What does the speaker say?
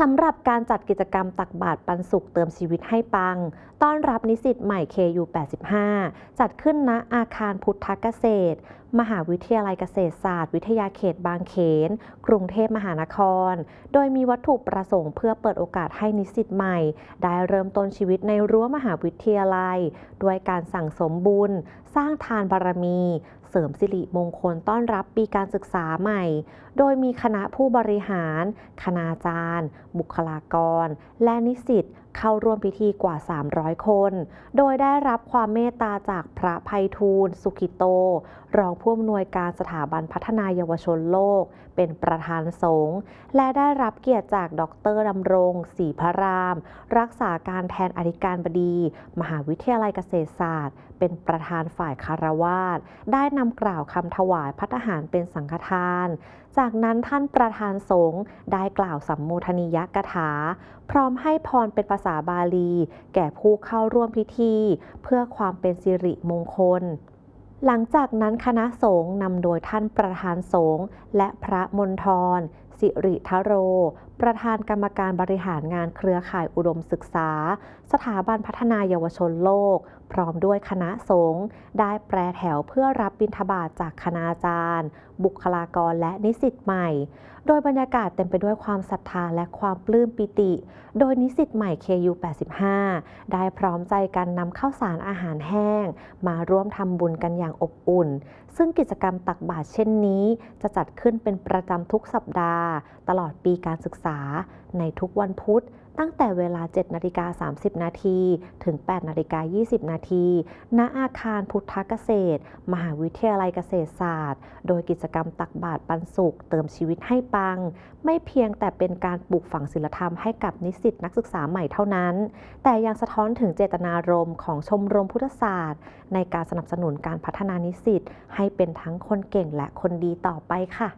สำหรับการจัดกิจกรรมตักบาตรปันสุขเติมชีวิตให้ปัง ต้อนรับนิสิตใหม่ KU 85 จัดขึ้นณอาคารพุทธเกษตร มหาวิทยาลัยเกษตรศาสตร์ วิทยาเขตบางเขน กรุงเทพมหานคร โดยมีวัตถุประสงค์เพื่อเปิดโอกาสให้นิสิตใหม่ ได้เริ่มต้นชีวิตในรั้วมหาวิทยาลัย ด้วยการสั่งสมบุญ สร้างทานบารมี เสริมสิริมงคลต้อนรับปีการศึกษาใหม่ โดยมีคณะผู้บริหาร คณาจารย์ บุคลากร และนิสิต เข้าร่วมพิธีกว่า 300 คน โดยได้รับความเมตตาจากพระภัยทูล สุขิโต รองผู้อำนวยการสถาบันพัฒนาเยาวชนโลก เป็นประธานสงฆ์ และได้รับเกียรติจากดรดำรงศรีพระราม รักษาการแทนอธิการบดี มหาวิทยาลัยเกษตรศาสตร์ เป็นประธานฝ่ายคารวาสได้นำกล่าวคำถวายพัฒหารเป็นสังฆทาน จากนั้นท่านประธานสงฆ์ได้กล่าวสัมโมทนิยกถา พร้อมให้พรเป็นภาษาบาลี แก่ผู้เข้าร่วมพิธี เพื่อความเป็นสิริมงคล หลังจากนั้นคณะสงฆ์นำโดยท่านประธานสงฆ์และพระมนทรสิริทโร ประธานกรรมการบริหารงานเครือข่ายอุดมศึกษา สถาบันพัฒนาเยาวชนโลก พร้อมด้วยคณะสงฆ์ได้แปรแถวเพื่อรับบิณฑบาตจากคณาจารย์ บุคลากรและนิสิตใหม่ โดยบรรยากาศเต็มไปด้วยความศรัทธาและความปลื้มปิติ โดยนิสิตใหม่ KU 85ได้พร้อมใจกันนำข้าวสารอาหารแห้ง มาร่วมทำบุญกันอย่างอบอุ่น ซึ่งกิจกรรมตักบาตรเช่นนี้ จะจัดขึ้นเป็นประจำทุกสัปดาห์ ตลอดปีการศึกษาาในทุกวันพุธ ตั้งแต่เวลา 7นาฬิกา30 นาทีถึง 8นาฬิกา20 นาทีณอาคารพุทธเกษตร มหาวิทยาลัยเกษตรศาสตร์ โดยกิจกรรมตักบาตรปันสุข เติมชีวิตให้ปัง ไม่เพียงแต่เป็นการปลูกฝังศีลธรรมให้กับนิสิตนักศึกษาใหม่เท่านั้น แต่ยังสะท้อนถึงเจตนารมณ์ของชมรมพุทธศาสตร์ ในการสนับสนุนการพัฒนานิสิตให้เป็นทั้งคนเก่งและคนดีต่อไปค่ะ